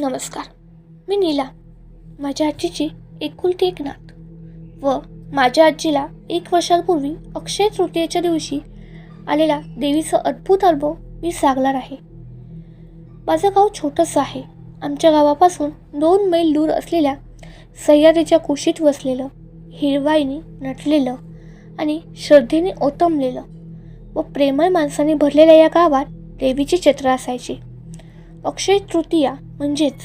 नमस्कार. मी नीला माझ्या आजीची एकुलती एक नात व माझ्या आजीला एक वर्षापूर्वी अक्षय तृतीयेच्या दिवशी आलेला देवीचा अद्भुत अनुभव मी सांगणार आहे. माझं गाव छोटंसं आहे. आमच्या गावापासून दोन मैल दूर असलेल्या सह्याद्रीच्या कुशीत वसलेलं हिरवाईने नटलेलं आणि श्रद्धेने ओतमलेलं व प्रेमळ माणसाने भरलेल्या या गावात देवीची चित्र असायची. अक्षय तृतीया म्हणजेच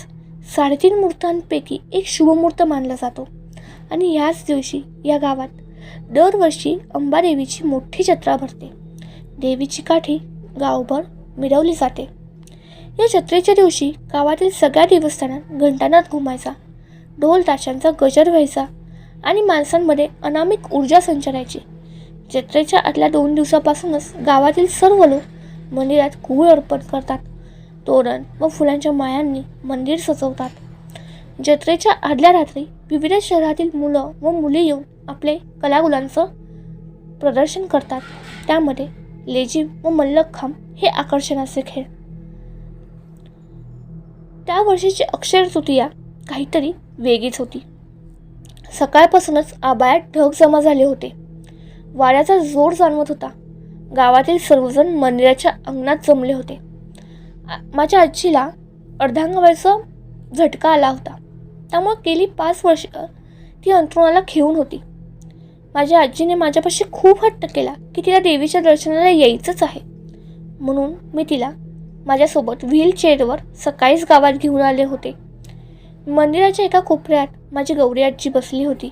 साडेतीन मुहूर्तांपैकी एक शुभमुहूर्त मानला जातो. आणि याच दिवशी या गावात दरवर्षी अंबादेवीची मोठी जत्रा भरते. देवीची काठी गावभर मिरवली जाते. या जत्रेच्या दिवशी गावातील सगळ्या देवस्थानात घंटानाथ घुमायचा ढोल ताशांचा गजर व्हायचा आणि माणसांमध्ये अनामिक ऊर्जा संचारायची. जत्रेच्या आतल्या दोन दिवसापासूनच गावातील सर्व लोक मंदिरात गूळ अर्पण करतात. तोरण व फुलांच्या मायांनी मंदिर सजवतात. जत्रेच्या आदल्या रात्री विविध शहरातील मुलं व मुली येऊन आपले कलागुलांचं प्रदर्शन करतात. त्यामध्ये लेझिम व मल्लखांब हे आकर्षणाचे खेळ. त्या वर्षीची अक्षर तृतीया काहीतरी वेगळीच होती. सकाळपासूनच आबायात ढग जमा झाले होते. वाऱ्याचा जोर जाणवत होता. गावातील सर्वजण मंदिराच्या अंगणात जमले होते. माझ्या आजीला अर्धांगवायचा झटका आला होता. त्यामुळे गेली पाच वर्ष ती अंथरुणाला खेळून होती. माझ्या आजीने माझ्यापाशी खूप हट्ट केला की तिला देवीच्या दर्शनाला यायचंच आहे. म्हणून मी तिला माझ्यासोबत व्हीलचेअरवर सकाळीच गावात घेऊन आले होते. मंदिराच्या एका कोपऱ्यात माझी गौरी आजी बसली होती.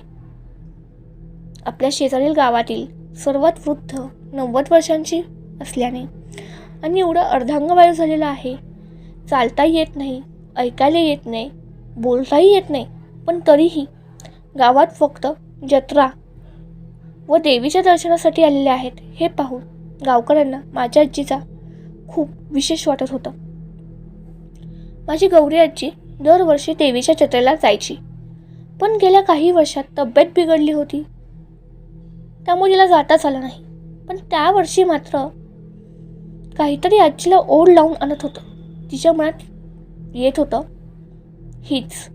आपल्या शेजारील गावातील सर्वात वृद्ध नव्वद वर्षांची असल्याने आणि एवढं अर्धांगवायू झालेलं आहे. चालता येत नाही ऐकायला येत नाही बोलताही येत नाही पण तरीही गावात फक्त जत्रा व देवीच्या दर्शनासाठी आलेले आहेत. हे पाहून गावकऱ्यांना माझ्या आजीचा खूप विशेष वाटत होतं. माझी गौरी आजी दरवर्षी देवीच्या जत्रेला जायची. पण गेल्या काही वर्षात तब्येत बिघडली होती. त्यामुळे तिला जाताच आलं नाही. पण त्या वर्षी मात्र काहीतरी आजीला ओढ लावून आणत होतं. तिच्या मनात येत होतं हीच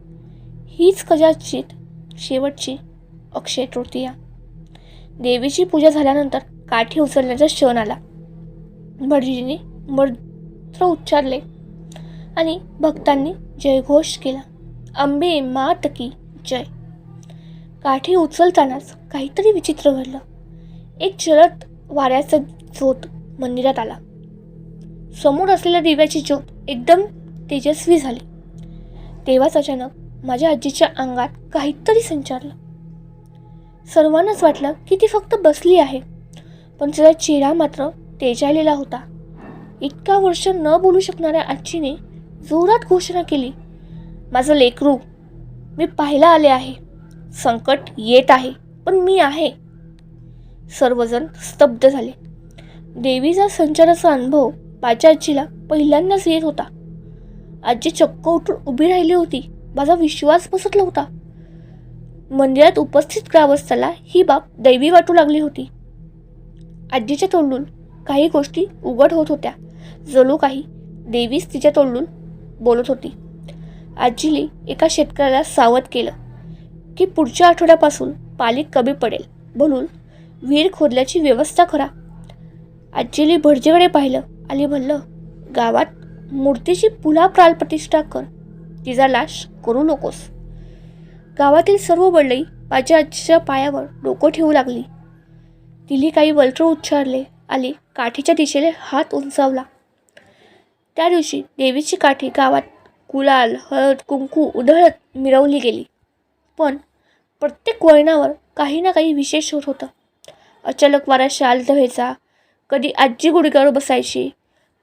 हीच कदाचित शेवटची अक्षय तृतीया. देवीची पूजा झाल्यानंतर काठी उचलण्याचा क्षण आला. भटजीने मंत्र उच्चारले आणि भक्तांनी जयघोष केला. अंबे मात की जय. काठी उचलतानाच काहीतरी विचित्र घडलं. एक जलद वाऱ्याचा झोत मंदिरात आला. समोर असलेल्या दिव्याची ज्योत एकदम तेजस्वी झाली. तेव्हाच अचानक माझ्या आजीच्या अंगात काहीतरी संचारलं. सर्वांनाच वाटलं की ती फक्त बसली आहे पण तिचा चेहरा मात्र तेजायलेला होता. इतका वर्ष न बोलू शकणाऱ्या आजीने जोरात घोषणा केली माझं लेकरू मी पाहायला आले आहे. संकट येत आहे पण मी आहे. सर्वजण स्तब्ध झाले. देवीचा संचाराचा अनुभव माझ्या आजीला पहिल्यांदाच येत होता. आजी चक्क उठून उभी राहिली होती. माझा विश्वास बसतला होता. मंदिरात उपस्थित ग्रामस्थाला ही बाब दैवी वाटू लागली होती. आजीच्या तोंडून काही गोष्टी उघड होत होत्या. जणू काही देवीच तिच्या तोंडून बोलत होती. आजीने एका शेतकऱ्याला सावध केलं की पुढच्या आठवड्यापासून पाणी कमी पडेल म्हणून विहीर खोदल्याची व्यवस्था करा. आजीने भटजीकडे पाहिलं. आली म्हणलं गावात मूर्तीची पुन्हा प्राणप्रतिष्ठा कर. तिचा लाश करू नकोस. गावातील सर्व मंडळी माझ्या आजीच्या पायावर डोकं ठेवू लागली. तिने काही वल्टर उच्चारले आणि काठीच्या दिशेने हात उंचावला. त्या दिवशी देवीची काठी गावात गुलाल हळद कुंकू उधळत मिरवली गेली. पण प्रत्येक वळणावर काही ना काही विशेष होत होतं. अचानक वारा शाल व्हायचा कधी आजी गुडघ्यावर बसायची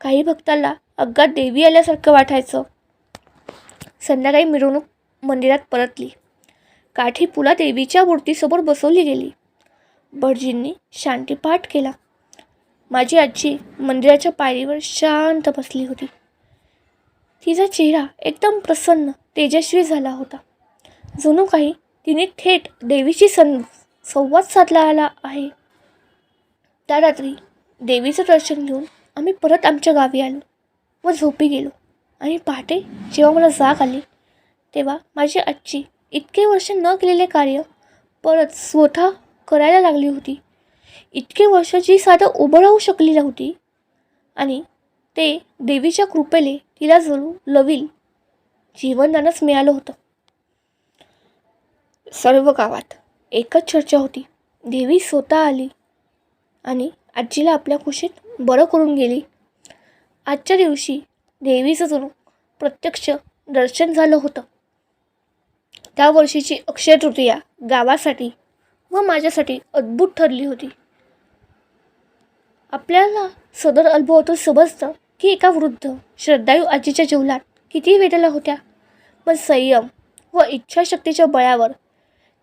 काही भक्ताला अग्गात देवी आल्यासारखं वाटायचं. संध्याकाळी मिरवणूक मंदिरात परतली. काठी पुला देवीच्या मूर्तीसमोर बसवली गेली. भटजींनी शांतीपाठ केला. माझी आजी मंदिराच्या पायरीवर शांत बसली होती. तिचा चेहरा एकदम प्रसन्न तेजस्वी झाला होता. जणू काही तिने थेट देवीशी सं संवाद साधला आला आहे. त्या रात्री देवीचं दर्शन घेऊन आम्ही परत आमच्या गावी आलो व झोपी गेलो. आणि पहाटे जेव्हा मला जाग आली तेव्हा माझी आजी इतके वर्ष न केलेले कार्य परत स्वतः करायला लागली होती. इतके वर्ष जी साधं उभं राहू शकली नव्हती आणि ते देवीच्या कृपेने तिला जणू लवील जीवनदानच मिळालं होतं. सर्व गावात एकच चर्चा होती. देवी स्वतः आली आणि आजीला आपल्या खुशीत बरं करून गेली. आजच्या दिवशी देवीचं जणू प्रत्यक्ष दर्शन झालं होतं. त्या वर्षीची अक्षय तृतीया गावासाठी व माझ्यासाठी अद्भुत ठरली होती. आपल्याला सदर अनुभवातून समजतं की एका वृद्ध श्रद्धाळू आजीच्या जीवनात किती वेदना होत्या. पण संयम व इच्छाशक्तीच्या बळावर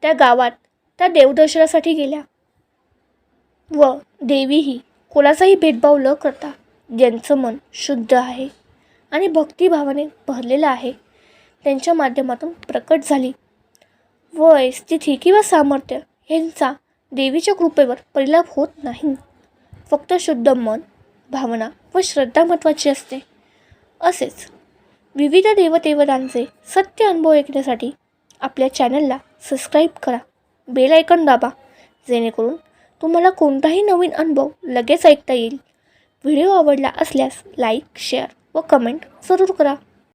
त्या गावात त्या देवदर्शनासाठी गेल्या व देवीही कोणाचाही भेदभाव न करता ज्यांचं मन शुद्ध आहे आणि भक्तिभावाने भरलेलं आहे त्यांच्या माध्यमातून प्रकट झाली. वय स्थिती किंवा सामर्थ्य यांचा देवीच्या कृपेवर परिणाम होत नाही. फक्त शुद्ध मन भावना व श्रद्धा महत्त्वाची असते. असेच विविध देवदेवतांचे सत्य अनुभव ऐकण्यासाठी आपल्या चॅनलला सबस्क्राईब करा. बेल ऐकन दाबा जेणेकरून तुम्हाला कोणताही नवीन अनुभव लगेच ऐकता येईल. व्हिडिओ आवडला असल्यास लाईक शेअर व कमेंट जरूर करा.